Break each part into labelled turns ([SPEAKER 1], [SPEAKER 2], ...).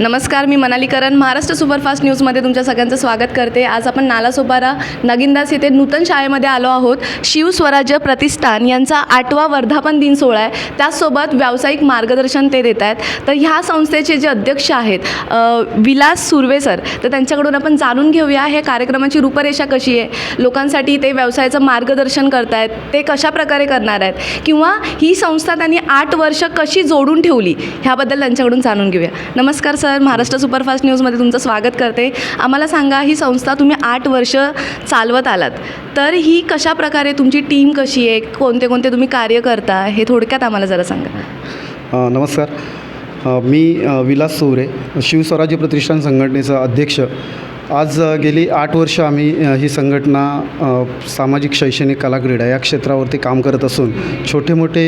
[SPEAKER 1] नमस्कार मी मनाली करण महाराष्ट्र सुपरफास्ट न्यूजमध्ये तुमच्या सगळ्यांचं स्वागत करते. आज आपण नालासोपारा नगिनदास येथे नूतन शाळेमध्ये आलो आहोत. शिवस्वराज्य प्रतिष्ठान यांचा आठवा वर्धापन दिन सोहळा आहे. त्याचसोबत व्यावसायिक मार्गदर्शन ते देत आहेत. तर ह्या संस्थेचे जे अध्यक्ष आहेत विलास सुर्वे सर तर त्यांच्याकडून आपण जाणून घेऊया हे कार्यक्रमाची रूपरेषा कशी आहे? लोकांसाठी ते व्यवसायाचं मार्गदर्शन करतायत ते कशा प्रकारे करणार आहेत? किंवा ही संस्था त्यांनी आठ वर्ष कशी जोडून ठेवली? ह्याबद्दल त्यांच्याकडून जाणून घेऊया. नमस्कार सर. महाराष्ट्र सुपरफास्ट न्यूजमध्ये तुमचं स्वागत करते. आम्हाला सांगा ही संस्था तुम्ही आठ वर्ष चालवत आलात. तर ही कशा प्रकारे तुमची टीम कशी आहे? कोणते कोणते तुम्ही कार्य करता? हे थोडक्यात आम्हाला जरा सांगा.
[SPEAKER 2] नमस्कार. मी विलास चौरे शिवस्वराज्य प्रतिष्ठान संघटनेचा अध्यक्ष. आज गेली आठ वर्ष आम्ही ही संघटना सामाजिक शैक्षणिक कला क्रीडा या क्षेत्रावरती काम करत असून छोटे मोठे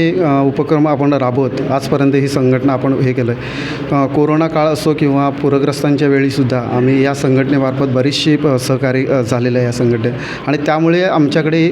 [SPEAKER 2] उपक्रम आपण राबवत आजपर्यंत ही संघटना आपण हे केलं आहे कोरोना काळ असो किंवा पूरग्रस्तांच्या वेळीसुद्धा आम्ही या संघटनेमार्फत बरीचशी अ, सहकार्य झालेलं आहे या संघटनेत. आणि त्यामुळे आमच्याकडे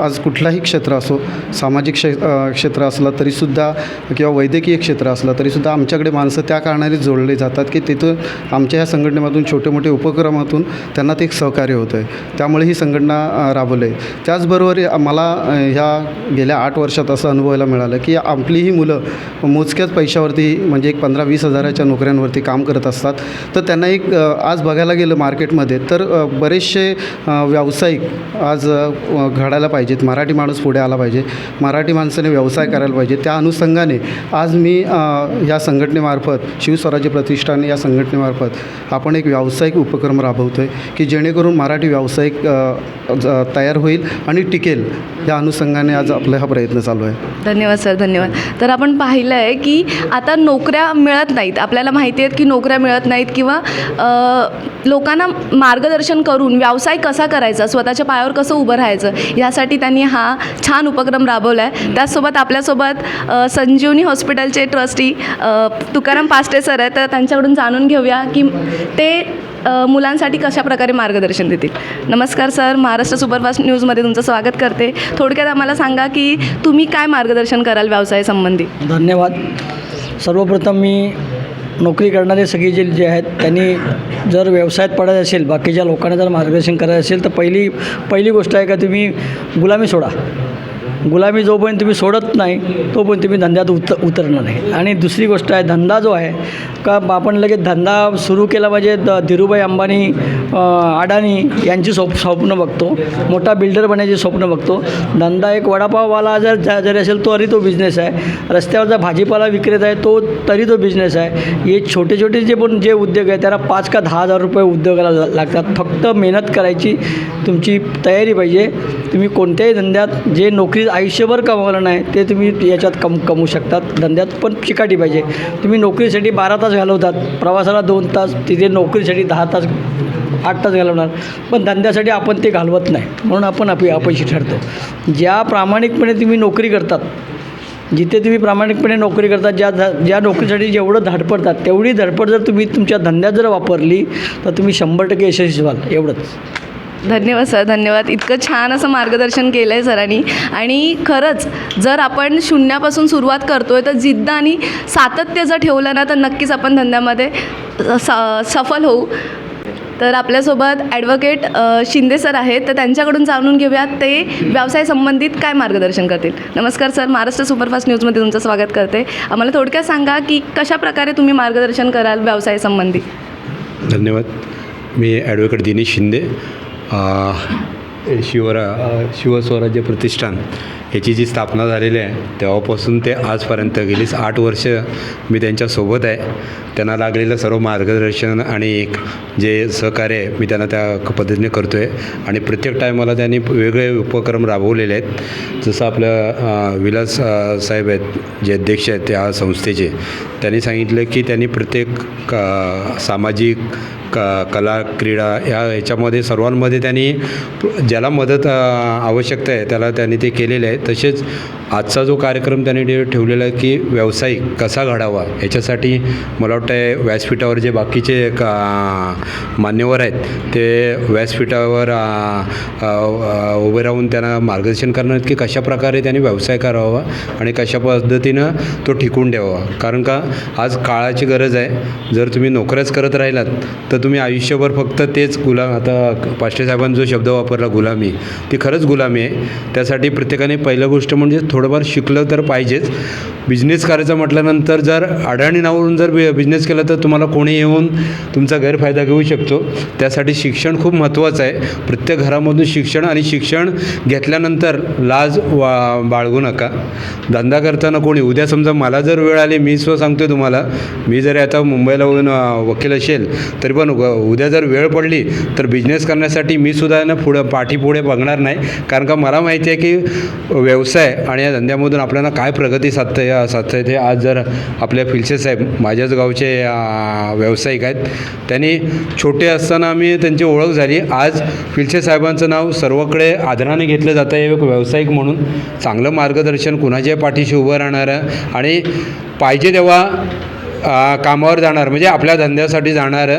[SPEAKER 2] आज कुठलाही क्षेत्र असो सामाजिक क्षे क्षेत्र असलं तरीसुद्धा किंवा वैद्यकीय क्षेत्र असलं तरीसुद्धा आमच्याकडे माणसं त्या कारणाने जोडले जातात की तिथून आमच्या या संघटनेमधून छोटे मोठे उपक्रम माध्यमातून त्यांना ते एक सहकार्य होतं आहे त्यामुळे ही संघटना राबवली आहे त्याचबरोबर मला ह्या गेल्या आठ वर्षात असं अनुभवायला मिळालं की आपली ही मुलं मोजक्याच पैशावरती म्हणजे एक पंधरा वीस हजाराच्या नोकऱ्यांवरती काम करत असतात. तर त्यांना एक आज बघायला गेलं मार्केटमध्ये तर बरेचसे व्यावसायिक आज घडायला पाहिजेत. मराठी माणूस पुढे आला पाहिजे. मराठी माणसाने व्यवसाय करायला पाहिजे. त्या अनुषंगाने आज मी या संघटनेमार्फत शिवस्वराज्य प्रतिष्ठान या संघटनेमार्फत आपण एक व्यावसायिक उपक्रम राबवतो आहे की जेणेकरून मराठी व्यावसायिक तयार होईल आणि टिकेल या अनुषंगाने आज आपला हा प्रयत्न चालू आहे.
[SPEAKER 1] धन्यवाद सर धन्यवाद. तर आपण पाहिलं आहे की आता नोकऱ्या मिळत नाहीत. आपल्याला माहिती आहेत की नोकऱ्या मिळत नाहीत किंवा लोकांना मार्गदर्शन करून व्यवसाय कसा करायचा स्वतःच्या पायावर कसं उभं राहायचं यासाठी त्यांनी हा छान उपक्रम राबवला आहे त्याचसोबत आपल्यासोबत संजीवनी हॉस्पिटलचे ट्रस्टी तुकाराम पास्टे सर आहेत. तर त्यांच्याकडून जाणून घेऊया की ते मुलांसाठी कशा प्रकारे मार्गदर्शन देतील? नमस्कार सर महाराष्ट्र सुपरफास्ट न्यूजमध्ये तुमचं स्वागत करते. थोडक्यात आम्हाला सांगा की तुम्ही काय मार्गदर्शन कराल व्यवसायासंबंधी
[SPEAKER 3] धन्यवाद. सर्वप्रथम मी नोकरी करणारे सगळे जे जे आहेत त्यांनी जर व्यवसायात पडायचं असेल बाकीच्या लोकांना जर मार्गदर्शन करायचं असेल तर पहिली पहिली गोष्ट आहे का तुम्ही गुलामी सोडा. गुलामी जोपर्यंत तुम्ही सोडत नाही तोपर्यंत तुम्ही धंद्यात उत उतरणार नाही. आणि दुसरी गोष्ट आहे धंदा जो आहे का आपण लगेच धंदा सुरू केला पाहिजे द धीरूभाई अंबानी अडाणी यांची स्वप स्वप्न बघतो. मोठा बिल्डर बनायचे स्वप्न बघतो. धंदा एक वडापाववाला जर जरी असेल तरी तो बिझनेस आहे. रस्त्यावरचा भाजीपाला विक्रेता आहे तो तरी तो बिझनेस आहे. हे छोटे छोटे जे पण जे उद्योग आहे त्याला पाच का दहा हजार रुपये उद्योगाला लागतात. फक्त मेहनत करायची तुमची तयारी पाहिजे. तुम्ही कोणत्याही धंद्यात जे नोकरी आयुष्यभर कमावलं नाही ते तुम्ही याच्यात कम कमवू शकतात धंद्यात पण चिकाटी पाहिजे. तुम्ही नोकरीसाठी बारा तास घालवतात प्रवासाला दोन तास तिथे नोकरीसाठी दहा तास आठ तास घालवणार पण धंद्यासाठी आपण ते घालवत नाही. म्हणून आपण आप अपयशी ठरतो. ज्या प्रामाणिकपणे तुम्ही नोकरी करतात जिथे तुम्ही प्रामाणिकपणे नोकरी करता ज्या ज्या नोकरीसाठी जेवढं धडपडतात तेवढी धडपड जर तुम्ही तुमच्या धंद्यात जर वापरली तर तुम्ही शंभर टक्के यशस्वी व्हाल एवढंच.
[SPEAKER 1] धन्यवाद सर. धन्यवाद. इतकं छान असं मार्गदर्शन केलं आहे सरांनी. आणि खरंच जर आपण शून्यापासून सुरुवात करतो आहे तर जिद्द आणि सातत्य जर ठेवलं ना तर नक्कीच आपण धंद्यामध्ये स सफल होऊ. तर आपल्यासोबत ॲडव्होकेट शिंदे सर आहेत. तर त्यांच्याकडून जाणून घेऊयात ते व्यवसाय संबंधित काय मार्गदर्शन करतील. नमस्कार सर. महाराष्ट्र सुपरफास्ट न्यूजमध्ये तुमचं स्वागत करते. आम्हाला थोडक्यात सांगा की कशा प्रकारे तुम्ही मार्गदर्शन कराल व्यवसायासंबंधी
[SPEAKER 4] धन्यवाद. मी ॲडव्होकेट दिनेश शिंदे. शिवरा शिवस्वराज्य प्रतिष्ठान याची जी स्थापना झालेली आहे तेव्हापासून ते आजपर्यंत गेलीच आठ वर्ष मी त्यांच्यासोबत आहे. त्यांना लागलेलं सर्व मार्गदर्शन आणि एक जे सहकार्य आहे मी त्यांना त्या पद्धतीने करतो आहे आणि प्रत्येक टायमाला त्यांनी वेगळे उपक्रम राबवलेले आहेत. जसं आपलं विलास साहेब आहेत जे अध्यक्ष आहेत त्या संस्थेचे. त्यांनी सांगितलं की त्यांनी प्रत्येक सामाजिक क कला क्रीडा या याच्यामध्ये सर्वांमध्ये त्यांनी ज्याला मदत आवश्यकता आहे त्याला त्यांनी ते केलेलं आहे. तसेच आजचा जो कार्यक्रम त्यांनी ठेवलेला आहे की व्यावसायिक कसा घडावा याच्यासाठी मला वाटतं आहे व्यासपीठावर जे बाकीचे का मान्यवर आहेत ते व्यासपीठावर उभे राहून त्यांना मार्गदर्शन करणार आहेत की कशा प्रकारे त्यांनी व्यवसाय करावा आणि कशा पद्धतीनं तो टिकून ठेवावा. कारण का आज काळाची गरज आहे. जर तुम्ही नोकऱ्याच करत राहिलात तर तर तुम्ही आयुष्यभर फक्त तेच गुलाम आता पाष्टे साहेबांनी जो शब्द वापरला गुलामी ती खरंच गुलामी आहे. त्यासाठी प्रत्येकाने पहिलं गोष्ट म्हणजे थोडंफार शिकलं तर पाहिजेच. बिझनेस करायचं म्हटल्यानंतर जर अडाणी नावरून जर बि बिझनेस केला तर तुम्हाला कोणी येऊन तुमचा गैरफायदा घेऊ शकतो. त्यासाठी शिक्षण खूप महत्त्वाचं आहे. प्रत्येक घरामधून शिक्षण आणि शिक्षण घेतल्यानंतर लाज वा बाळगू नका. धंदा करताना कोणी उद्या समजा मला जर वेळ आली मी स्व सांगतो तुम्हाला मी जरी आता मुंबईला वकील असेल तरी पण पण उद्या जर वेळ पडली तर बिझनेस करण्यासाठी मी सुद्धा ना पुढं पाठीपुढे बघणार नाही. कारण का मला माहिती आहे की व्यवसाय आणि या धंद्यामधून आपल्याला काय प्रगती साधता साधता येते आज जर आपल्या फिलसे साहेब माझ्याच गावचे व्यावसायिक आहेत त्यांनी छोटे असताना आम्ही त्यांची ओळख झाली. आज फिलसे साहेबांचं नाव सर्वकडे आदराने घेतलं जातं एक व्यावसायिक म्हणून. चांगलं मार्गदर्शन कुणाच्या पाठीशी उभं राहणारं आणि पाहिजे तेव्हा कामावर जाणार म्हणजे आपल्या धंद्यासाठी जाणार.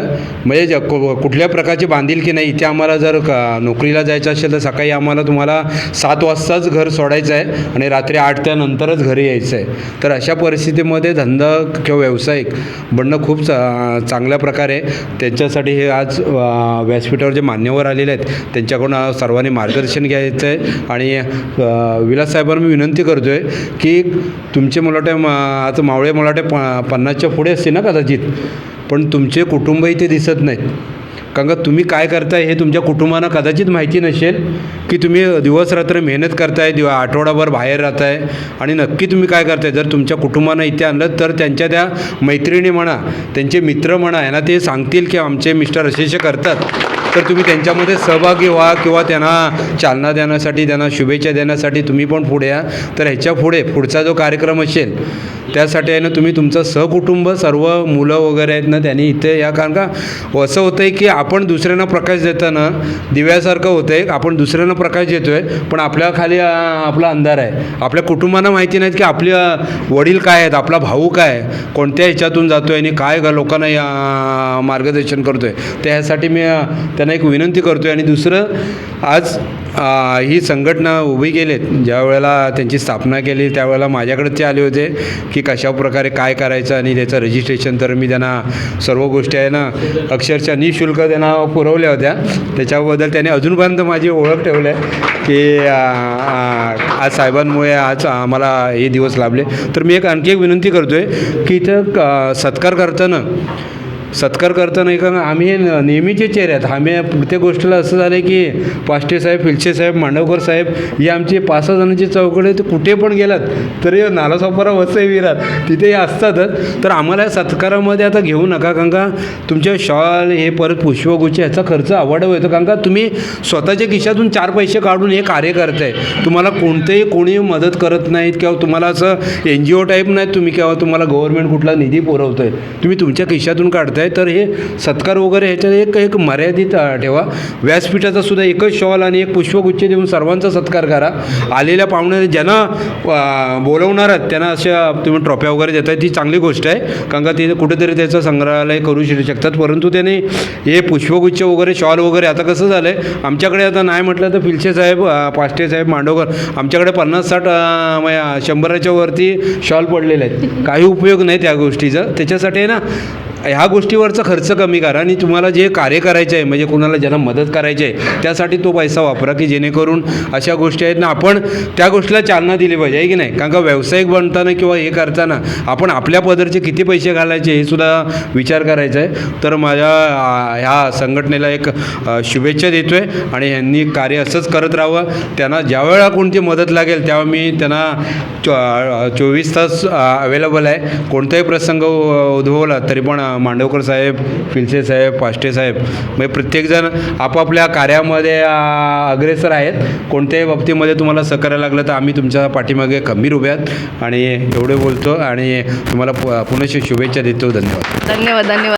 [SPEAKER 4] म्हणजे ज कुठल्या प्रकारची बांधिलकी नाही इथे आम्हाला जर क नोकरीला जायचं असेल तर सकाळी आम्हाला तुम्हाला सात वाजताच घर सोडायचं आहे आणि रात्री आठ त्यानंतरच घरी यायचं आहे. तर अशा परिस्थितीमध्ये धंदा किंवा व्यावसायिक बनणं खूप चा चांगल्या प्रकारे त्यांच्यासाठी हे आज व्यासपीठावर जे मान्यवर आलेले आहेत त्यांच्याकडून सर्वांनी मार्गदर्शन घ्यायचं आहे. आणि विलास साहेबांना मी विनंती करतो आहे की तुमचे मला वाटतं आज मावळे मला वाटतं प पन्नासच्या पुढे असते ना कदाचित. पण तुमचे कुटुंबही ते दिसत नाहीत. कारण का तुम्ही काय करताय हे तुमच्या कुटुंबांना कदाचित माहिती नसेल की तुम्ही दिवस रात्र मेहनत करताय दिव आठवडाभर बाहेर राहताय आणि नक्की तुम्ही काय करताय? जर तुमच्या कुटुंबानं इथे आणलं तर त्यांच्या त्या मैत्रिणी म्हणा त्यांचे मित्र म्हणा यांना ते सांगतील की आमचे मिस्टर असे करतात. तर तुम्ही त्यांच्यामध्ये सहभागी व्हा किंवा त्यांना चालना देण्यासाठी त्यांना शुभेच्छा देण्यासाठी तुम्ही पण पुढे या. तर ह्याच्या पुढे पुढचा जो कार्यक्रम असेल त्यासाठी आहे ना तुम्ही तुमचं सहकुटुंब सर्व मुलं वगैरे आहेत ना त्यांनी इथे या. कारण का असं होतं आहे की आपण दुसऱ्यांना प्रकाश देताना दिव्यासारखं होतं आहे आपण दुसऱ्यांना प्रकाश देतो आहे पण आपल्या खाली आपला अंधार आहे. आपल्या कुटुंबांना माहिती नाहीत की आपले वडील काय आहेत आपला भाऊ काय आहे कोणत्या ह्याच्यातून जातो आहे आणि काय लोकांना या मार्गदर्शन करतो आहे त्यासाठी मी त्यांना एक विनंती करतो आहे आणि दुसरं आज आ, ही संघटना उभी केलीत ज्या वेळेला त्यांची स्थापना केली त्यावेळेला माझ्याकडे ते आले होते की कशा प्रकारे काय करायचं आणि त्याचं रजिस्ट्रेशन तर मी त्यांना सर्व गोष्टी आहे ना अक्षरशः निशुल्क त्यांना पुरवल्या होत्या. त्याच्याबद्दल त्याने अजूनपर्यंत माझी ओळख ठेवली आहे की आ, आ, आज साहेबांमुळे आज आम्हाला हे दिवस लाभले. तर मी एक आणखी एक विनंती करतो आहे की इथं सत्कार करताना सत्कार करताना का? आम्ही नेहमीचे चेहरे आहेत. आम्ही प्रत्येक गोष्टीला असं झालं आहे की पाष्टे साहेब फिलशे साहेब मांडवकर साहेब हे आमची पाच सहा जणांची चौकडे ते कुठे पण गेलात तरी नालासोपारा वसई विरात तिथे असतातच तर आम्हाला या सत्कारामध्ये आता घेऊ नका कारण का तुमच्या शॉल हे परत पुष्पगुच्छ ह्याचा खर्च आवडव येतो. कारण का तुम्ही स्वतःच्या खिशातून चार पैसे काढून हे कार्य करताय. तुम्हाला कोणतेही कोणी मदत करत नाहीत किंवा तुम्हाला असं एन जी ओ टाईप नाहीत तुम्ही किंवा तुम्हाला गव्हर्नमेंट कुठला निधी पुरवतो आहे तुम्ही तुमच्या खिशातून काढताय तर हे सत्कार वगैरे ह्याच्यात एक एक मर्यादित ठेवा. व्यासपीठाचा सुद्धा एकच शॉल आणि एक पुष्पगुच्छ देऊन सर्वांचा सत्कार करा. आलेल्या पाहुण्या ज्यांना बोलवणार आहात त्यांना अशा तुम्ही ट्रॉफ्या वगैरे देताय ती चांगली गोष्ट आहे. कारण का ते कुठेतरी त्याचं संग्रहालय करू शकतात. परंतु त्याने हे पुष्पगुच्छ वगैरे शॉल वगैरे आता कसं झालं आहे आमच्याकडे आता नाही म्हटलं तर फिलशे साहेब अ, पाष्टे साहेब मांडवकर आमच्याकडे पन्नास साठ शंभराच्या वरती शॉल पडलेले आहेत. काही उपयोग नाही त्या गोष्टीचा. त्याच्यासाठी आहे ना ह्या गोष्टीवरचा खर्च कमी करा आणि तुम्हाला जे कार्य करायचे आहे म्हणजे कुणाला ज्यांना मदत करायची आहे त्यासाठी तो पैसा वापरा की जेणेकरून अशा गोष्टी आहेत ना आपण त्या गोष्टीला चालना दिली पाहिजे आहे की नाही? कारण का व्यावसायिक बनताना किंवा हे करताना आपण आपल्या पदरचे किती पैसे घालायचे हे सुद्धा विचार करायचा आहे. तर माझ्या ह्या संघटनेला एक शुभेच्छा देतो आहे आणि यांनी कार्य असंच करत राहावं. त्यांना ज्यावेळा कोणती मदत लागेल तेव्हा मी त्यांना चो चोवीस तास अवेलेबल आहे. कोणताही प्रसंग उद्भवला तरी पण मांडवकर मांडवकर साहेब फिलसे साहेब पाष्टे साहेब म्हणजे प्रत्येकजण आपापल्या कार्यामध्ये अग्रेसर आहेत. कोणत्याही बाबतीमध्ये तुम्हाला सहकार्य लागलं तर आम्ही तुमच्या पाठीमागे खंबीर उभे आहेत. आणि एवढे बोलतो आणि तुम्हाला पु- पुनश्च शुभेच्छा देतो. धन्यवाद.
[SPEAKER 1] धन्यवाद धन्यवाद.